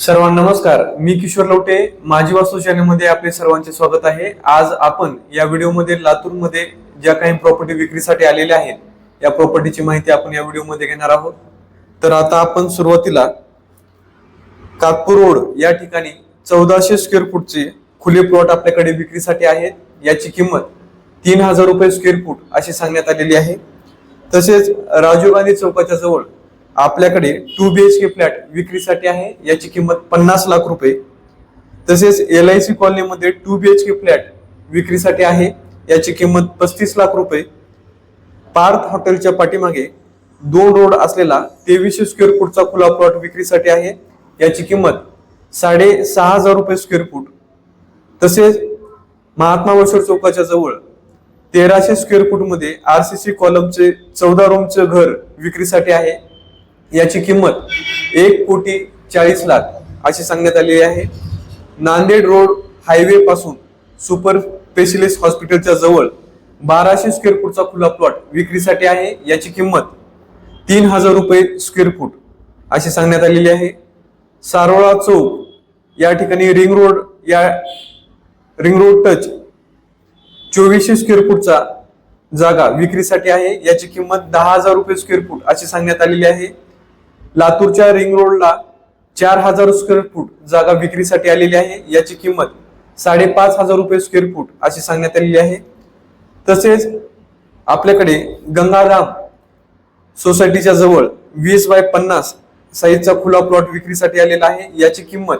सर्वांना नमस्कार. मी किशोर लवटे. माझी वास्तू चॅनलमध्ये आपले सर्वांचे स्वागत आहे. आज आपण या व्हिडिओमध्ये लातूरमध्ये ज्या काही प्रॉपर्टी विक्रीसाठी आलेल्या आहेत या प्रॉपर्टीची माहिती आपण या व्हिडिओमध्ये घेणार आहोत. तर आता आपण सुरुवातीला काकपूर रोड या ठिकाणी चौदाशे स्क्वेअर फूटचे खुले प्लॉट आपल्याकडे विक्रीसाठी आहेत. याची किंमत तीन हजार रुपये स्क्वेअर फूट अशी सांगण्यात आलेली आहे. तसेच राजीव गांधी चौकाच्या जवळ आपल्याकडे two B H K flat विक्रीसाठी आहे. याची किंमत पन्नास लाख रुपये. तसेच एल आय सी कॉलनीमध्ये two B H K flat विक्रीसाठी आहे. याची किंमत पस्तीस लाख रुपये. पार्थ हॉटेलच्या पाठीमागे दोन रोड असलेला तेवीसशे स्क्वेअर फूटचा खुला प्लॉट विक्रीसाठी आहे. याची किंमत साडेसहा हजार रुपये स्क्वेअर फूट तसेच महात्मा वशोर चौकाच्या जवळ तेराशे स्क्वेअर फूटमध्ये आर सी सी कॉलमचे चौदा रूमचे घर विक्रीसाठी आहे. याची किंमत एक कोटी चाळीस लाख अशी सांगण्यात आलेली आहे. नांदेड रोड हायवे पासून सुपर स्पेशलिस्ट हॉस्पिटलच्या जवळ बाराशे स्क्वेअर फूटचा खुला प्लॉट विक्रीसाठी आहे. याची किंमत तीन हजार रुपये स्क्वेअर फूट अशी सांगण्यात आलेली आहे. सारोळा चौक या ठिकाणी रिंग रोड या रिंग रोड टच चोवीसशे स्क्वेअर फूटचा जागा विक्रीसाठी आहे. याची किंमत दहा हजार रुपये स्क्वेअर फूट अशी सांगण्यात आलेली आहे. लातूरच्या रिंग रोडला चार हजार स्क्वेअर फूट जागा विक्रीसाठी आलेली आहे. याची किंमत साडेपाच हजार रुपये स्क्वेअर फूट अशी सांगण्यात आलेली आहे. तसेच आपल्याकडे गंगाराम सोसायटीच्या जवळ वीस बाय पन्नास साईजचा खुला प्लॉट विक्रीसाठी आलेला आहे. याची किंमत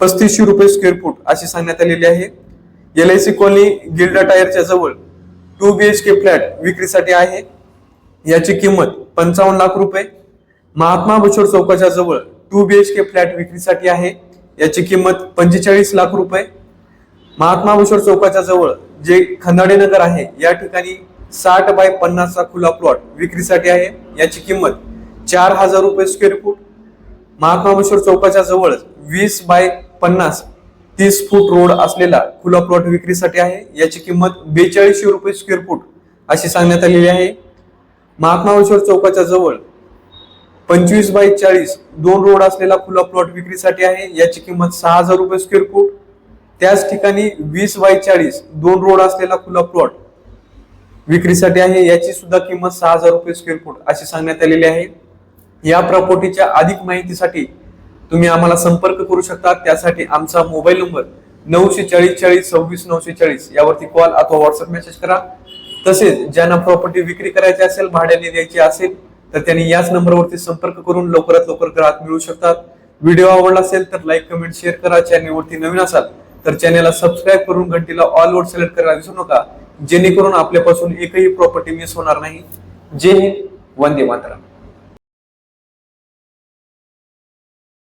पस्तीसशे रुपये स्क्वेअर फूट अशी सांगण्यात आलेली आहे. L I C colony Gilda टायरच्या जवळ two B H K flat विक्रीसाठी आहे. याची किंमत पंचावन्न लाख रुपये. महात्मा बछोर चौकाच्या जवळ two B H K flat विक्रीसाठी आहे. याची किंमत पंचेचाळीस लाख रुपये. महात्मा बछोर चौकाच्या जवळ जे खंदाडे नगर आहे या ठिकाणी साठ बाय पन्नासचा खुला प्लॉट विक्रीसाठी आहे. याची किंमत चार हजार रुपये स्क्वेअर फूट महात्मा बछोर चौकाच्या जवळ वीस बाय पन्नास तीस फूट रोड असलेला खुला प्लॉट विक्रीसाठी आहे. याची किंमत बेचाळीसशे रुपये स्क्वेअर फूट अशी सांगण्यात आलेली आहे. महात्मा बछोर चौकाच्या जवळ पंचवीस बाय चाळीस दोन रोड असलेला खुला प्लॉट विक्रीसाठी आहे. याची किंमत सहा हजार रुपये स्क्वेअर फूट त्याच ठिकाणी वीस बाय चाळीस दोन रोड असलेला खुला प्लॉट विक्रीसाठी आहे. याची सुद्धा किंमत सहा हजार रुपये स्क्वेअर फूट अशी सांगण्यात आलेली आहे. या प्रॉपर्टीच्या अधिक माहितीसाठी तुम्ही आम्हाला संपर्क करू शकता. त्यासाठी आमचा मोबाईल नंबर नऊशे चाळीस चाळीस सव्वीस नऊशे चाळीस यावरती कॉल अथवा व्हॉट्सअप मेसेज करा. तसेच ज्यांना प्रॉपर्टी विक्री करायची असेल भाड्याने द्यायची असेल तर त्यांनी याच नंबरवरती संपर्क करून लवकरात लवकर ग्राहक मिळू शकतात. व्हिडिओ आवडला असेल तर लाईक कमेंट शेअर करा. चॅनेलवरती नवीन असाल तर चॅनेलला सबस्क्राईब करून घंटीला ऑल वर सिलेक्ट करायला विसरू नका. जेणेकरून आपल्यापासून एकही प्रॉपर्टी मिस होणार नाही. जय हिंद. वंदे मातरम.